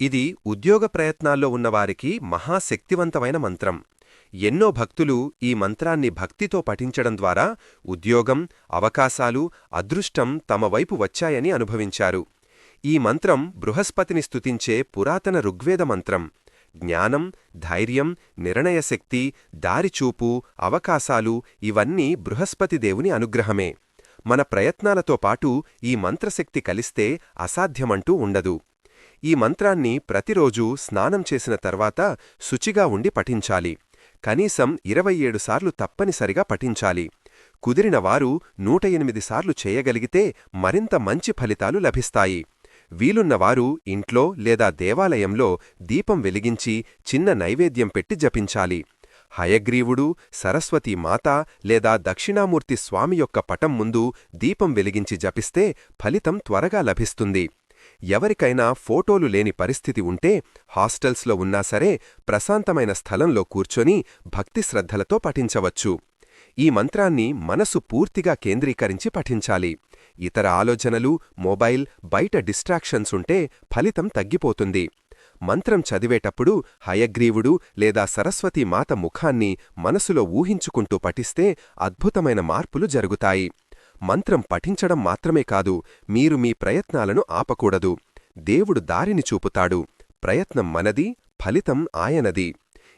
ఇది ఉద్యోగ ప్రయత్నాల్లో ఉన్నవారికి మహాశక్తివంతమైన మంత్రం. ఎన్నో భక్తులు ఈ మంత్రాన్ని భక్తితో పఠించడం ద్వారా ఉద్యోగం అవకాశాలు అదృష్టం తమ వైపు వచ్చాయని అనుభవించారు. ఈ మంత్రం బృహస్పతిని స్తుతించే పురాతన ఋగ్వేద మంత్రం. జ్ఞానం ధైర్యం నిర్ణయశక్తి దారిచూపు అవకాశాలు ఇవన్నీ బృహస్పతి దేవుని అనుగ్రహమే. మన ప్రయత్నాలతో పాటు ఈ మంత్రశక్తి కలిస్తే అసాధ్యమంటూ ఉండదు. ఈ మంత్రాన్ని ప్రతిరోజూ స్నానం చేసిన తర్వాత శుచిగా ఉండి పఠించాలి. కనీసం ఇరవై ఏడు సార్లు తప్పనిసరిగా పఠించాలి. కుదిరిన వారు నూట ఎనిమిది సార్లు చేయగలిగితే మరింత మంచి ఫలితాలు లభిస్తాయి. వీలున్నవారు ఇంట్లో లేదా దేవాలయంలో దీపం వెలిగించి చిన్న నైవేద్యం పెట్టి జపించాలి. హయగ్రీవుడు సరస్వతీ మాత లేదా దక్షిణామూర్తి స్వామి యొక్క పటం ముందు దీపం వెలిగించి జపిస్తే ఫలితం త్వరగా లభిస్తుంది. ఎవరికైనా ఫోటోలు లేని పరిస్థితి ఉంటే హాస్టల్స్లో ఉన్నా సరే ప్రశాంతమైన స్థలంలో కూర్చొని భక్తి శ్రద్ధలతో పఠించవచ్చు. ఈ మంత్రాన్ని మనసు పూర్తిగా కేంద్రీకరించి పఠించాలి. ఇతర ఆలోచనలు మొబైల్ బయట డిస్ట్రాక్షన్స్ ఉంటే ఫలితం తగ్గిపోతుంది. మంత్రం చదివేటప్పుడు హయగ్రీవుడు లేదా సరస్వతీ మాత ముఖాన్ని మనసులో ఊహించుకుంటూ పఠిస్తే అద్భుతమైన మార్పులు జరుగుతాయి. మంత్రం పఠించడం మాత్రమే కాదు మీరు మీ ప్రయత్నాలను ఆపకూడదు. దేవుడు దారిని చూపుతాడు. ప్రయత్నం మనది ఫలితం ఆయనది.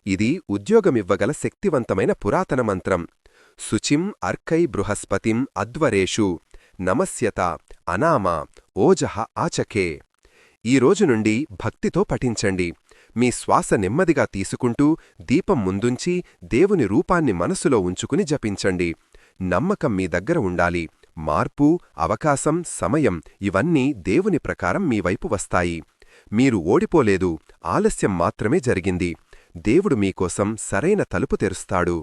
ఇది ఉద్యోగమివ్వగల శక్తివంతమైన పురాతన మంత్రం. శుచిం అర్కై బృహస్పతిం అద్వరేషు నమస్యత అనామ ఓజహ ఆచకే. ఈ రోజు నుండి భక్తితో పఠించండి. మీ శ్వాస నెమ్మదిగా తీసుకుంటూ దీపం ముందుంచి దేవుని రూపాన్ని మనసులో ఉంచుకుని జపించండి. నమ్మకం మీ దగ్గర ఉండాలి. మార్పు అవకాశం సమయం ఇవన్నీ దేవుని ప్రకారం మీ వైపు వస్తాయి. మీరు ఓడిపోలేదు ఆలస్యం మాత్రమే జరిగింది. దేవుడు మీకోసం సరైన తలుపు తెరుస్తాడు.